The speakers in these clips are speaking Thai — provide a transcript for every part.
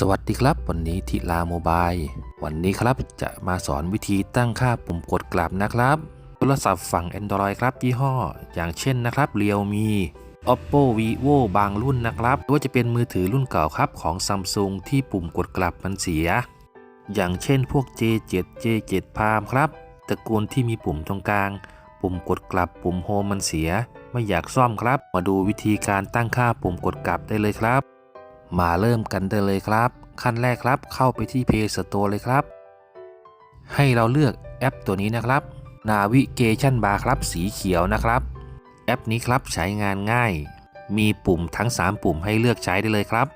สวัสดีครับ วันนี้ทิลาโมบายวันนี้ครับจะมาสอนวิธีตั้งค่าปุ่มกดกลับนะครับโทรศัพท์ฝั่ง Android ครับยี่ห้อ อย่างเช่นนะครับ Realme Oppo Vivo บางรุ่นนะครับหรือว่าจะเป็นมือถือรุ่นเก่าครับของ Samsung ที่ปุ่มกดกลับมันเสีย อย่างเช่นพวก J7 J7 Palm ครับตระกูลที่มีปุ่มตรงกลาง ปุ่มกดกลับปุ่มโฮมมันเสีย ไม่อยากซ่อมครับ มาดูวิธีการตั้งค่าปุ่มกดกลับได้เลยครับ มาเริ่มกันได้เลยครับ ขั้นแรกครับเข้าไปที่ Play Store เลยครับ ให้เราเลือกแอปตัวนี้นะครับ Navigation Bar ครับสีเขียวนะครับ แอปนี้ครับใช้งานง่าย มีปุ่มทั้ง 3 ปุ่มให้เลือกใช้ได้เลยครับ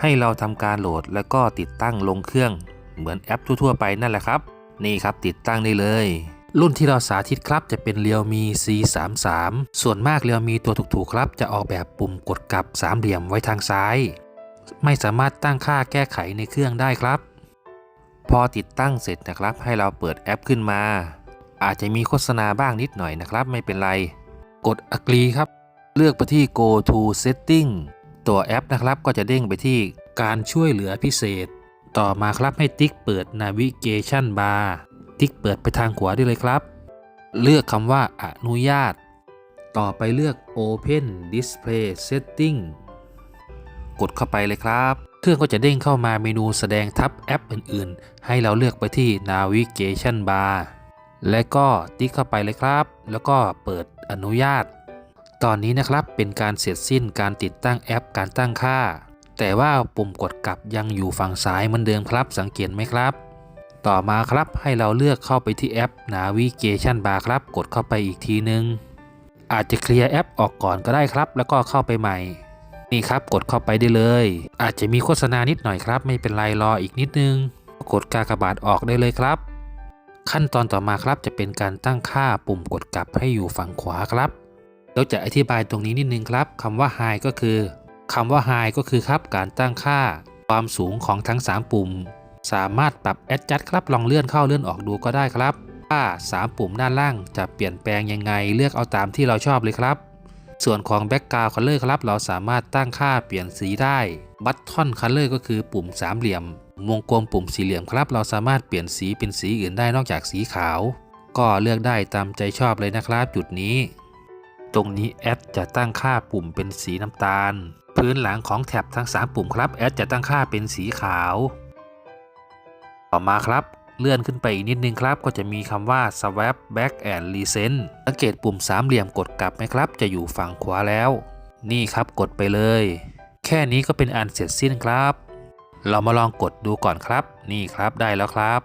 ให้เราทำการโหลดแล้วก็ติดตั้งลงเครื่อง เหมือนแอปทั่วๆไปนั่นแหละครับ นี่ครับติดตั้งได้เลย รุ่นที่เราสาธิตครับจะเป็น Realme C33 ส่วนมาก Realme ตัวถูกๆครับ จะออกแบบปุ่มกดกลับสามเหลี่ยมไว้ทางซ้าย ไม่สามารถตั้งค่าแก้ไขในเครื่องได้ครับ พอติดตั้งเสร็จนะครับ ให้เราเปิดแอปขึ้นมา อาจจะมีโฆษณาบ้างนิดหน่อยนะครับ ไม่เป็นไร กด agree ครับ เลือกไปที่ go to setting ตัวแอปนะครับก็จะเด้งไปที่การช่วยเหลือพิเศษ ต่อมาครับให้ติ๊กเปิด navigation bar ติ๊กเปิดไปทางขวาได้เลยครับ เลือกคำว่าอนุญาต ต่อไปเลือก open display setting กดเข้าไปเลยครับ เครื่องก็จะเด้งเข้ามาเมนูแสดงทับแอปอื่นๆ ให้เราเลือกไปที่ navigation bar และก็ติ๊กเข้าไปเลยครับ แล้วก็เปิดอนุญาต ตอนนี้นะครับเป็นการเสร็จสิ้นการติดตั้งแอปการตั้งค่า แต่ว่าปุ่มกดกลับยังอยู่ฝั่งซ้ายเหมือนเดิมครับ สังเกตไหมครับ ต่อมาครับให้เราเลือกเข้าไปที่แอป Navigation Bar ครับ กดเข้าไปอีกทีนึงอาจจะเคลียร์แอปออกก่อนก็ได้ครับ แล้วก็เข้าไปใหม่ นี่ครับกดเข้าไปได้เลย อาจจะมีโฆษณานิดหน่อยครับ ไม่เป็นไรรออีกนิดนึง กดกากบาทออกได้เลยครับ ขั้นตอนต่อมาครับจะเป็นการตั้งค่าปุ่มกดกลับให้อยู่ฝั่งขวาครับเราจะอธิบายตรงนี้นิดนึงครับคำว่า high ก็คือคำว่า high ก็คือครับการตั้งค่าความสูงของทั้ง 3 ปุ่ม สามารถปรับ adjust ครับลองเลื่อนเข้าเลื่อนออกดูก็ได้ครับว่า3ปุ่มด้านล่างจะเปลี่ยนแปลงยังไง เลือกเอาตามที่เราชอบเลยครับ ส่วนของ background color ครับ เราสามารถตั้งค่าเปลี่ยนสีได้ button color ก็คือปุ่มสามเหลี่ยม วงกลมปุ่มสี่เหลี่ยมครับ เราสามารถเปลี่ยนสีเป็นสีอื่นได้นอกจากสีขาว ก็เลือกได้ตามใจชอบเลยนะครับ จุดนี้ ตรงนี้แอดจะตั้งค่าปุ่มเป็นสีน้ำตาล พื้นหลังของแท็บทั้ง 3 ปุ่มครับแอดจะตั้งค่าเป็นสีขาว ต่อมาครับ เลื่อนขึ้นไปอีกนิดนึงครับ ก็จะมีคำว่า swap back and resend สังเกตปุ่มสามเหลี่ยมกดกลับไหมครับ จะอยู่ฝั่งขวาแล้ว นี่ครับกดไปเลย แค่นี้ก็เป็นอันเสร็จสิ้นครับ เรามาลองกดดูก่อนครับ นี่ครับได้แล้วครับ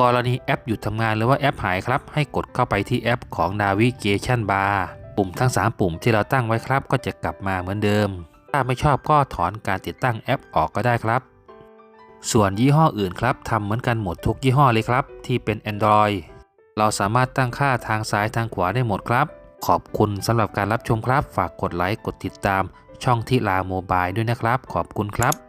กรณีแอปหยุดทำงานหรือว่าแอปหายครับ ให้กดเข้าไปที่แอปของ Navigation Bar ปุ่มทั้ง 3 ปุ่มที่เราตั้งไว้ครับ ก็จะกลับมาเหมือนเดิม ถ้าไม่ชอบก็ถอนการติดตั้งแอปออกก็ได้ครับ ส่วนยี่ห้ออื่นครับทำเหมือนกันหมดทุกยี่ห้อเลยครับ ที่เป็น Android เราสามารถตั้งค่าทางซ้ายทางขวาได้หมดครับ ขอบคุณสำหรับการรับชมครับ ฝากกดไลค์กดติดตามช่องที่ลาโมบายด้วยนะครับ ขอบคุณครับ